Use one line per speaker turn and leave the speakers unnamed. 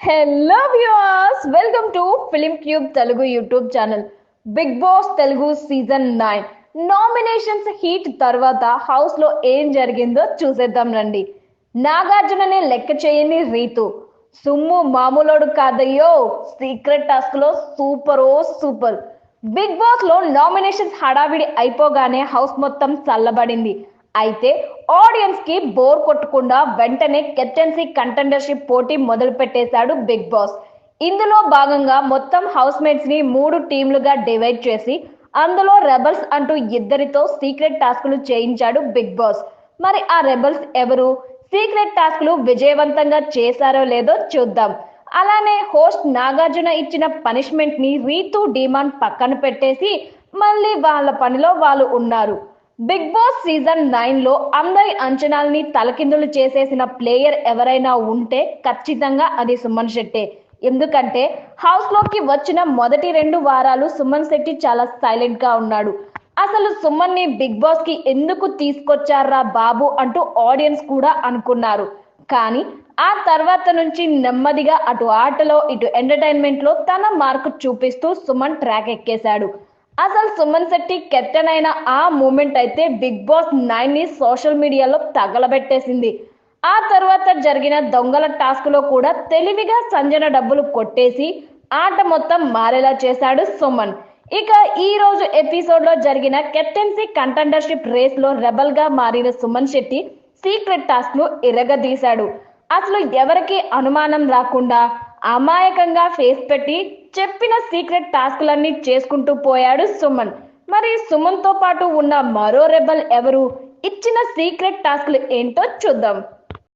Hello viewers welcome to Film Cube Telugu YouTube channel Bigg Boss Telugu season nine nominations heat తర్వాత హౌస్లో ఏం జరిగిందో చూసేద్దాం రండి. నాగార్జుననే లెక్క చేయని రీతు. సుమ్ము మామూలోడు కాదయ్యో. సీక్రెట్ టాస్క్లో సూపర్ ఓ సూపర్ బిగ్ బాస్లో నామినేషన్స్ హడావిడి అయిపోగానే హౌస్ మొత్తం చల్లబడింది. అయితే ఆడియన్స్కి బోర్ కొట్టకుండా వెంటనే కెప్టెన్సీ కంటెండర్షిప్ పోటీ మొదలు పెట్టేశాడు బిగ్ బాస్ ఇందులో భాగంగా మొత్తం హౌస్ మేట్స్ని మూడు టీంలుగా డివైడ్ చేసి అందులో రెబల్స్ అంటూ ఇద్దరితో సీక్రెట్ టాస్కులు చేయించాడు బిగ్ బాస్ మరి ఆ రెబల్స్ ఎవరు? సీక్రెట్ టాస్కులు విజయవంతంగా చేశారో లేదో చూద్దాం. అలానే హోస్ట్ నాగార్జున ఇచ్చిన పనిష్మెంట్ని రీతు డిమాండ్ పక్కన పెట్టేసి మళ్ళీ వాళ్ళ పనిలో వాళ్ళు ఉన్నారు. బిగ్ బాస్ సీజన్ నైన్లో అందరి అంచనాల్ని తలకిందులు చేసేసిన ప్లేయర్ ఎవరైనా ఉంటే ఖచ్చితంగా అది సుమన్ శెట్టే. ఎందుకంటే హౌస్లోకి వచ్చిన మొదటి రెండు వారాలు సుమన్ శెట్టి చాలా సైలెంట్గా ఉన్నాడు. అసలు సుమన్ని బిగ్ బాస్కి ఎందుకు తీసుకొచ్చారా బాబు అంటూ ఆడియన్స్ కూడా అనుకున్నారు. కానీ ఆ తర్వాత నుంచి నెమ్మదిగా అటు ఆటలో ఇటు ఎంటర్టైన్మెంట్లో తన మార్కు చూపిస్తూ సుమన్ ట్రాక్ ఎక్కేశాడు. అసలు సుమన్ శెట్టి కెప్టెన్ అయిన ఆ మూమెంట్ అయితే బిగ్ బాస్ నైన్ని సోషల్ మీడియాలో తగలబెట్టేసింది. ఆ తర్వాత జరిగిన దొంగల టాస్క్లో కూడా తెలివిగా సంజన డబ్బులు కొట్టేసి ఆట మొత్తం మారేలా చేశాడు సుమన్. ఇక ఈ రోజు ఎపిసోడ్లో జరిగిన కెప్టెన్సీ కంటెండర్షిప్ రేస్లో రెబల్గా మారిన సుమన్ శెట్టి సీక్రెట్ టాస్క్ను ఇరగదీశాడు. అసలు ఎవరికి అనుమానం రాకుండా అమాయకంగా ఫేస్ పెట్టి చెప్పిన సీక్రెట్ టాస్క్లన్నీ చేసుకుంటూ పోయాడు సుమన్. మరి సుమన్తో పాటు ఉన్న మరో రెబల్ ఎవరు? ఇచ్చిన సీక్రెట్ టాస్క్లు ఏంటో చూద్దాం.